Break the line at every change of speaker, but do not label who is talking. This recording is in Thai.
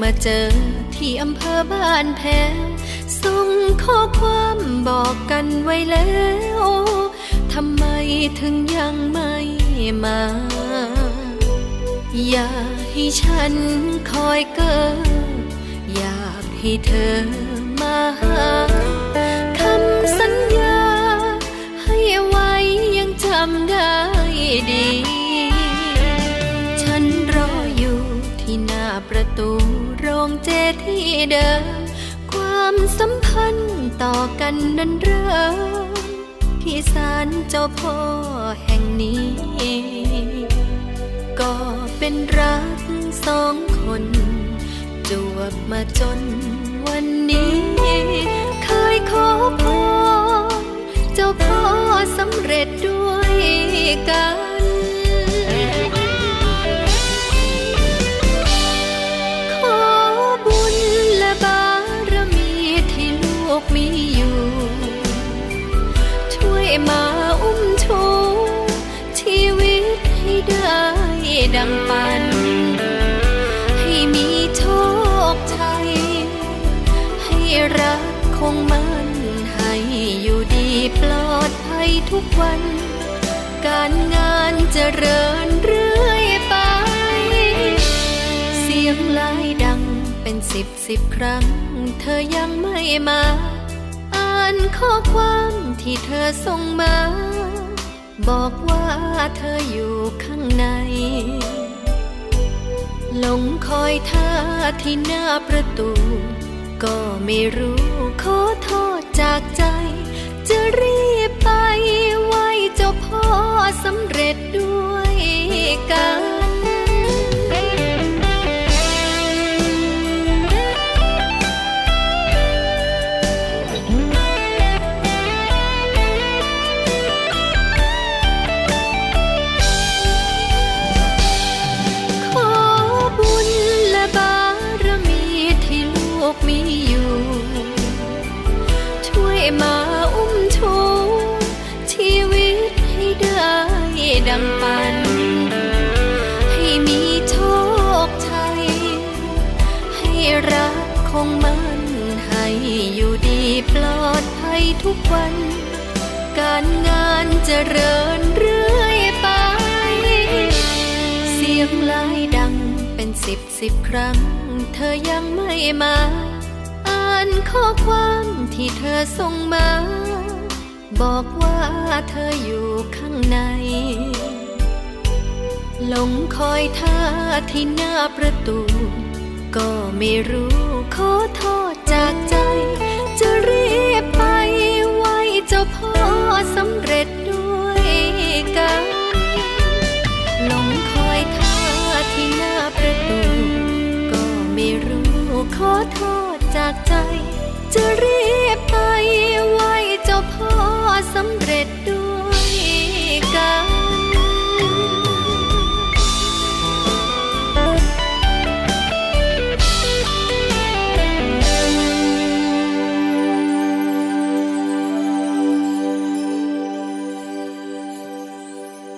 มาเจอที่อำเภอบ้านแพงส่งข้อความบอกกันไว้แล้วทำไมถึงยังไม่มา อย่าให้ฉันคอยเกออยากให้เธอมาหา ที่เดิม ความสัมพันธ์ต่อกันนั้นเริ่มที่ศาลเจ้าพ่อแห่งนี้ ก็เป็นรักสองคน จวบมาจนวันนี้ เคยขอพรเจ้าพ่อสำเร็จด้วยกัน มาอุ้มชูชีวิตให้ได้ดังฝัน ให้มีโชคชัย ให้รักคงมั่น ให้อยู่ดีปลอดภัยทุกวัน การงานเจริญเรื่อยไป เสียงไล่ดังเป็นสิบสิบครั้ง เธอยังไม่มา นข้อความที่เธอส่งมา บอกว่าเธออยู่ข้างใน หลงคอยท่าที่หน้าประตู ก็ไม่รู้ขอโทษจากใจ จะรีบไป มีอยู่ ช่วยมาอุ้มชูชีวิตให้ได้ดังฝัน ให้มีโชคชัย ให้รักคงมันให้อยู่ดีปลอดภัยทุกวัน การงานเจริญเรื่อยไป เสียงไล่ดังเป็นสิบสิบครั้ง เธอยังไม่มา ข้อความที่เธอส่งมา บอกว่าเธออยู่ข้างใน หลงคอยท่าที่หน้าประตู ก็ไม่รู้ขอโทษจากใจ จะรีบไปไหวเจ้าพ่อสำเร็จด้วยกันหลงคอยท่าที่หน้าประตู ก็ไม่รู้ขอโทษจากใจ จะรีบไปไหวเจ้าพ่อสำเร็จด้วย